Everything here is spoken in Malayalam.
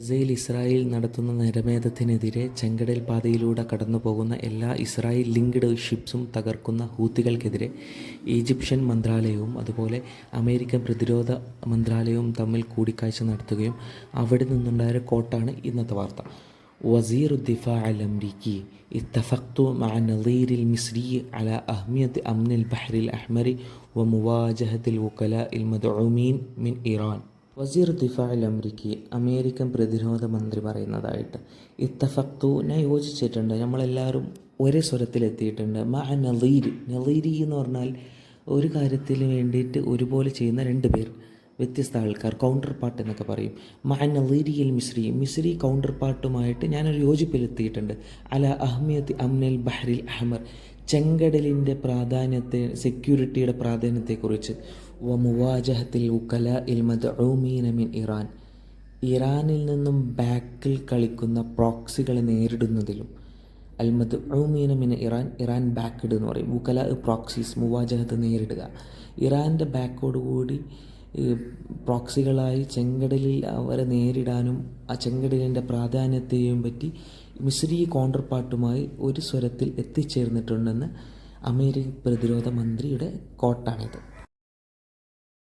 ഗസയിൽ ഇസ്രായേൽ നടത്തുന്ന നരമേധത്തിനെതിരെ ചെങ്കടൽ പാതയിലൂടെ കടന്നുപോകുന്ന എല്ലാ ഇസ്രായേൽ ലിങ്ക്ഡ് ഷിപ്സും തകർക്കുന്ന ഹൂത്തികൾക്കെതിരെ ഈജിപ്ഷ്യൻ മന്ത്രാലയവും അതുപോലെ അമേരിക്കൻ പ്രതിരോധ മന്ത്രാലയവും തമ്മിൽ കൂടിക്കാഴ്ച നടത്തുകയും അവിടെ നിന്നുണ്ടായ കോട്ടാണ് ഇന്നത്തെ വാർത്ത وزير الدفاع الأمريكي اتفقت مع النظير المصري على أهمية أمن البحر الأحمر ومواجهة الوكلاء المدعومين من إيران വസീർ ദിഫാൽ അമ്രിക്ക് അമേരിക്കൻ പ്രതിരോധ മന്ത്രി പറയുന്നതായിട്ട്. ഇത്തഫക്തു ഞാൻ യോജിച്ചിട്ടുണ്ട്. നമ്മളെല്ലാവരും ഒരേ സ്വരത്തിലെത്തിയിട്ടുണ്ട്. മ നലീരി നലീരി എന്ന് പറഞ്ഞാൽ ഒരു കാര്യത്തിന് വേണ്ടിയിട്ട് ഒരുപോലെ ചെയ്യുന്ന രണ്ട് പേർ വ്യത്യസ്ത ആൾക്കാർ കൗണ്ടർ പാർട്ട് എന്നൊക്കെ പറയും. മ നളീരിയൽ മിശ്രി മിശ്രി കൗണ്ടർ പാർട്ടുമായിട്ട് ഞാനൊരു യോജിപ്പിലെത്തിയിട്ടുണ്ട്. അല അഹ്മിയത്ത് അമ്നൽ ബഹ്റിൽ അഹ്മർ ചെങ്കടലിന്റെ പ്രാധാന്യത്തെ സെക്യൂരിറ്റിയുടെ പ്രാധാന്യത്തെക്കുറിച്ച്. വ മുവാജഹത്തിൽ ഉക്കല ഇൽമദ് മദ്ഊമീന മിൻ ഇറാൻ. ഇറാനിൽ നിന്നും ബാക്കിൽ കളിക്കുന്ന പ്രോക്സികളെ നേരിടുന്നതിലും അൽമദ് മദ്ഊമീന മിൻ ഇറാൻ ഇറാൻ ബാക്ക്ഡ് എന്ന് പറയും. ഉക്കല പ്രോക്സീസ് മുവാജഹത്ത് നേരിടുക. ഇറാന്റെ ബാക്കോടുകൂടി പ്രോക്സികളായി ചെങ്കടലിൽ അവരെ നേരിടാനും ആ ചെങ്കടലിന്റെ പ്രാധാന്യത്തെയും പറ്റി മിസ്രി കോണ്ടർ പാട്ടുമായി ഒരു സ്വരത്തിൽ എത്തിച്ചേർന്നിട്ടുണ്ടെന്ന് അമേരിക്കൻ പ്രതിരോധ മന്ത്രിയുടെ കോട്ടാണിത്.